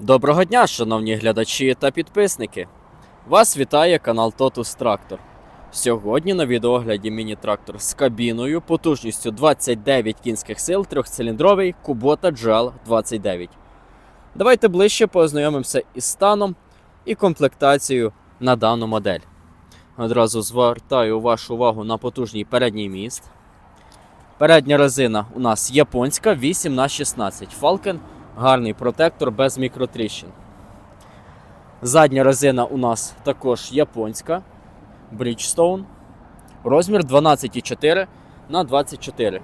Доброго дня, шановні глядачі та підписники! Вас вітає канал Totus Tractor. Сьогодні на відеогляді міні-трактор з кабіною потужністю 29 кінських сил, трьохциліндровий Kubota GL 29. Давайте ближче познайомимося із станом і комплектацією на дану модель. Одразу звертаю вашу увагу на потужний передній міст. Передня резина у нас японська 8х16 Falcon гарний протектор без мікротріщин. Задня резина у нас також японська Bridgestone. Розмір 12,4 на 24.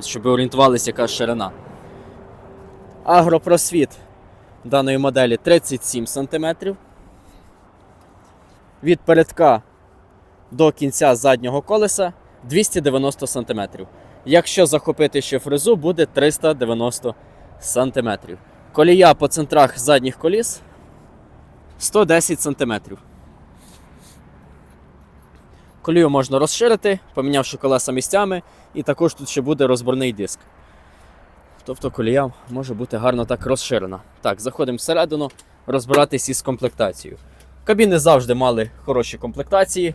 Щоб ви орієнтувалися, яка ширина. Агропросвіт даної моделі 37 см. Від передка до кінця заднього колеса 290 см. Якщо захопити ще фрезу, буде 390 см. Колія по центрах задніх коліс 110 см. Колію можна розширити, помінявши колеса місцями, і також тут ще буде розборний диск. Тобто колія може бути гарно так розширена. Так, заходимо всередину, розбиратись із комплектацією. Кабіни завжди мали хороші комплектації,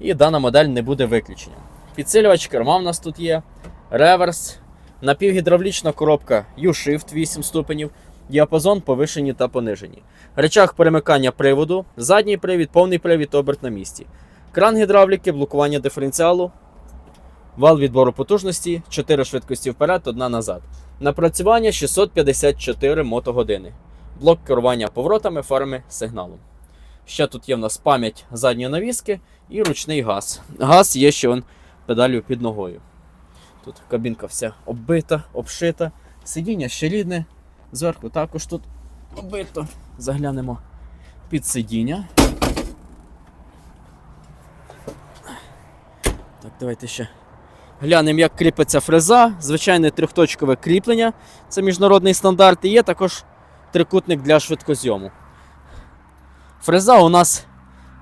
і дана модель не буде виключенням. Підсилювач керма в нас тут є, реверс, напівгідравлічна коробка U-Shift 8 ступенів, діапазон повишені та понижені. Речах перемикання приводу, задній привід, повний привід, оберт на місці. Кран гідравліки, блокування диференціалу, вал відбору потужності, 4 швидкості вперед, 1 назад. Напрацювання 654 мотогодини. Блок керування поворотами, фарами, сигналом. Ще тут є в нас пам'ять задньої навіски і ручний газ. Газ є ще он педалю під ногою. Тут кабінка вся оббита, обшита, сидіння ще рідне. Зверху також тут оббито. Заглянемо під сидіння. Так, давайте ще глянемо, як кріпиться фреза. Звичайне трьохточкове кріплення. Це міжнародний стандарт. І є також трикутник для швидкозйому. Фреза у нас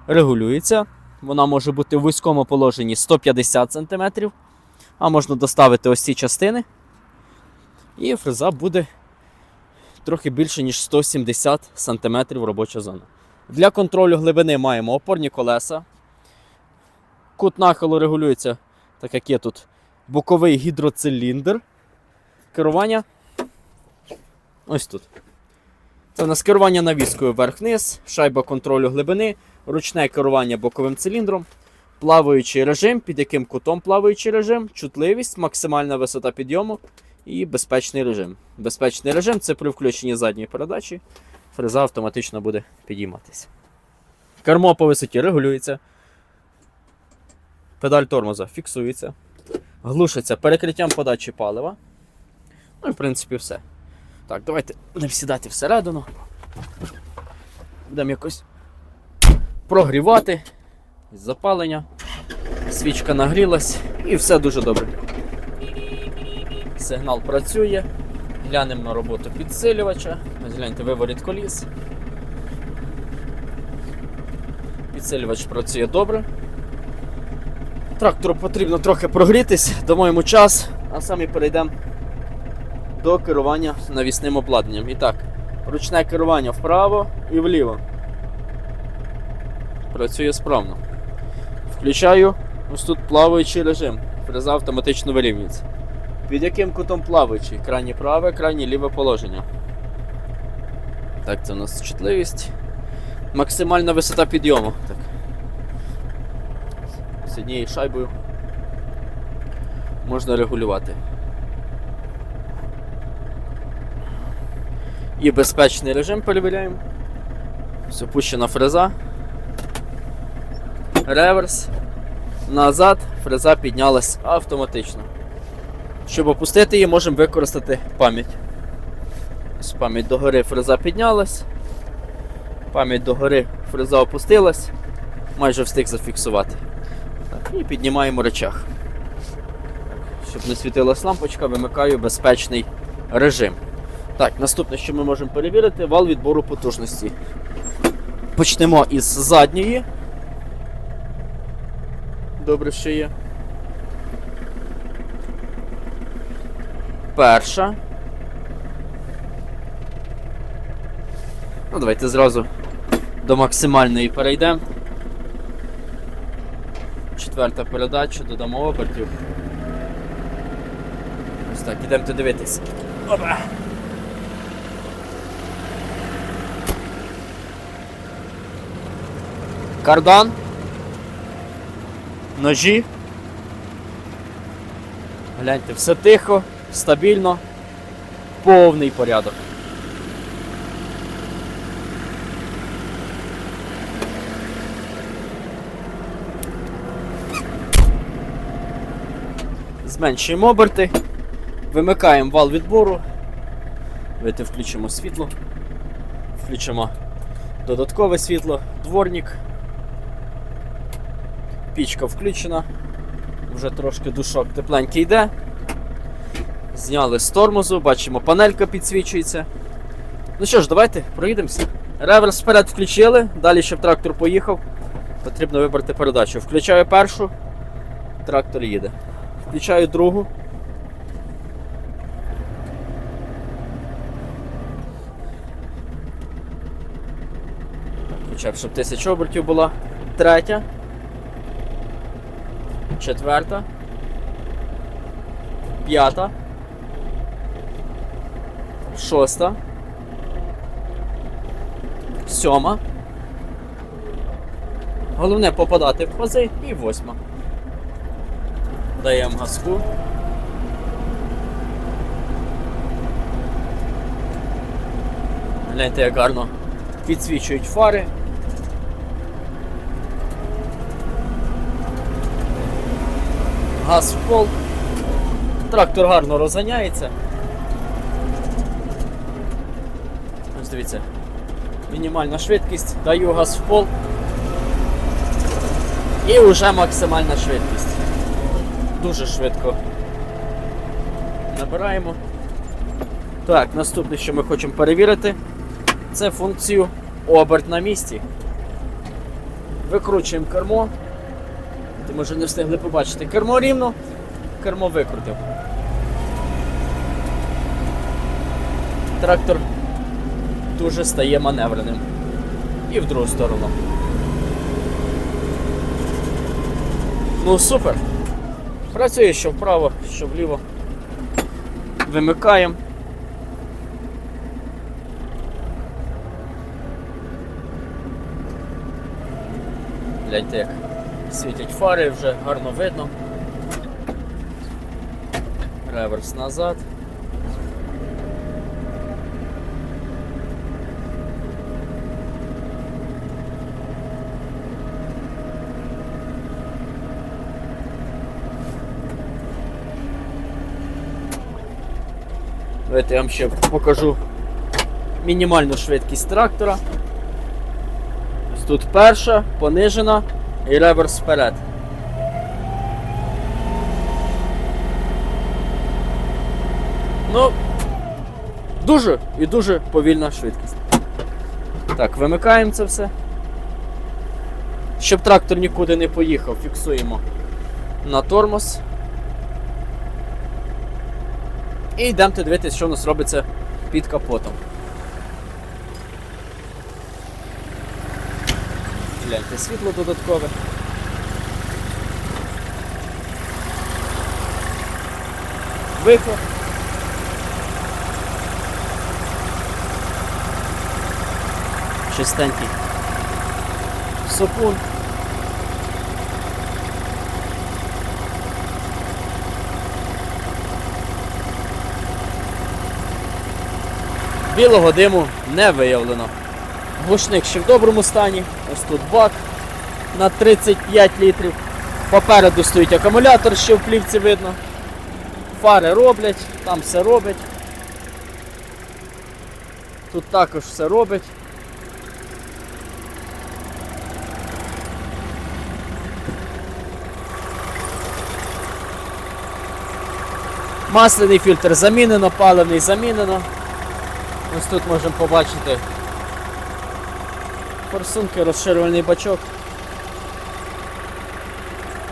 регулюється. Вона може бути в вузькому положенні 150 см, а можна доставити ось ці частини. І фреза буде трохи більше, ніж 170 см робоча зона. Для контролю глибини маємо опорні колеса. Кут нахилу регулюється, так як є тут боковий гідроциліндр. Керування ось тут. Це у нас керування навіскою вверх-вниз, шайба контролю глибини, ручне керування боковим циліндром, плаваючий режим, під яким кутом плаваючий режим, чутливість, максимальна висота підйому і безпечний режим. Безпечний режим це при включенні задньої передачі. Фреза автоматично буде підійматися. Кермо по висоті регулюється. Педаль тормоза фіксується. Глушиться перекриттям подачі палива. Ну і в принципі все. Так, давайте будемо сідати всередину. Будемо якось прогрівати. Запалення. Свічка нагрілась і все дуже добре. Сигнал працює. Глянемо на роботу підсилювача. Ось гляньте виворіт коліс. Підсилювач працює добре. Трактору потрібно трохи прогрітись, дамо йому час, а самі перейдемо до керування навісним обладнанням. І так, ручне керування вправо і вліво. Працює справно. Включаю ось тут плаваючий режим. Фреза автоматично вирівнюється. Під яким кутом плаваючий? Крайнє праве, крайнє ліве положення. Так, це у нас чутливість. Максимальна висота підйому. Так. З однією шайбою можна регулювати. І безпечний режим перевіряємо. Ось опущена фреза. Реверс. Назад фреза піднялась автоматично. Щоб опустити її, можемо використати пам'ять. Ось пам'ять догори фреза піднялась. Пам'ять догори фреза опустилась. Майже встиг зафіксувати. Так, І піднімаємо речах. Щоб не світилась лампочка, вимикаю безпечний режим. Так, наступне, що ми можемо перевірити, вал відбору потужності. Почнемо із задньої. Добре, що є. Перша. Ну, давайте зразу до максимальної перейдемо. Четверта передача, додамо обертів. Ось так, ідемте дивитися. Опа! Кардан. Ножі. Гляньте, все тихо, стабільно, повний порядок. Зменшуємо оберти, вимикаємо вал відбору. Давайте включимо світло. Включимо додаткове світло, дворник. Пічка включена. Вже трошки душок тепленький йде. Зняли з тормозу, бачимо, панелька підсвічується. Ну що ж, давайте проїдемося. Реверс вперед включили, далі щоб трактор поїхав. Потрібно вибрати передачу. Включаю першу, трактор їде. Включаю другу. Хоча б щоб тисяча обертів була. Третя. Четверта. П'ята. Шоста. Сьома. Головне попадати в пази і восьма. Даємо газку. Гляньте, як гарно підсвічують фари. Газ в пол. Трактор гарно розганяється. Ось дивіться. Мінімальна швидкість, даю газ в пол. І вже максимальна швидкість. Дуже швидко. Набираємо. Так, наступне, що ми хочемо перевірити, це функцію оберт на місці. Викручуємо кермо. Ти може не встигли побачити. Кермо рівно, кермо викрутив. Трактор дуже стає маневреним. І в другу сторону. Ну супер. Працює що вправо, що вліво. Вимикаємо. Гляньте, як світять фари, вже гарно видно. Реверс назад. Давайте я вам ще покажу мінімальну швидкість трактора. Тут перша, понижена і реверс вперед. Ну, дуже і дуже повільна швидкість. Так, вимикаємо це все. Щоб трактор нікуди не поїхав, фіксуємо на тормоз. І йдемо дивитися, що у нас робиться під капотом. Гляньте, світло додаткове. Вихлоп. Чистенький. Сопун. Білого диму не виявлено. Глушник ще в доброму стані. Ось тут бак на 35 літрів. Попереду стоїть акумулятор, ще в плівці видно. Фари роблять, там все робить. Тут також все робить. Масляний фільтр замінено, паливний замінено. Ось тут можемо побачити форсунки, розширювальний бачок.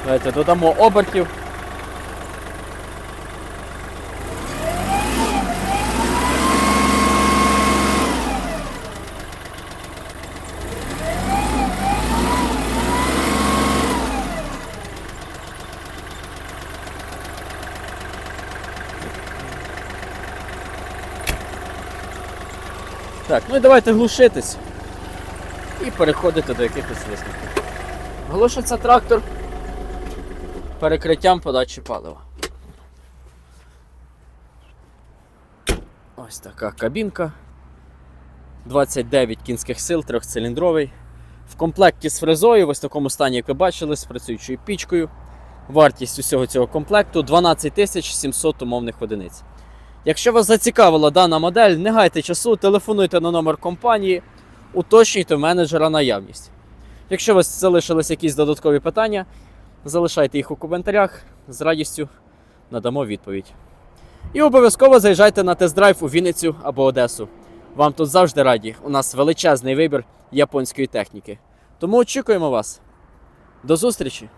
Давайте додамо обертів. Так, ну і давайте глушитись і переходити до якихось висновків. Глушиться трактор перекриттям подачі палива. Ось така кабінка. 29 кінських сил, трьохциліндровий. В комплекті з фрезою, в ось такому стані, як ви бачили, з працюючою пічкою. Вартість усього цього комплекту 12 700 умовних одиниць. Якщо вас зацікавила дана модель, не гайте часу, телефонуйте на номер компанії, уточнюйте в менеджера наявність. Якщо у вас залишились якісь додаткові питання, залишайте їх у коментарях, з радістю надамо відповідь. І обов'язково заїжджайте на тест-драйв у Вінницю або Одесу. Вам тут завжди раді. У нас величезний вибір японської техніки. Тому очікуємо вас. До зустрічі!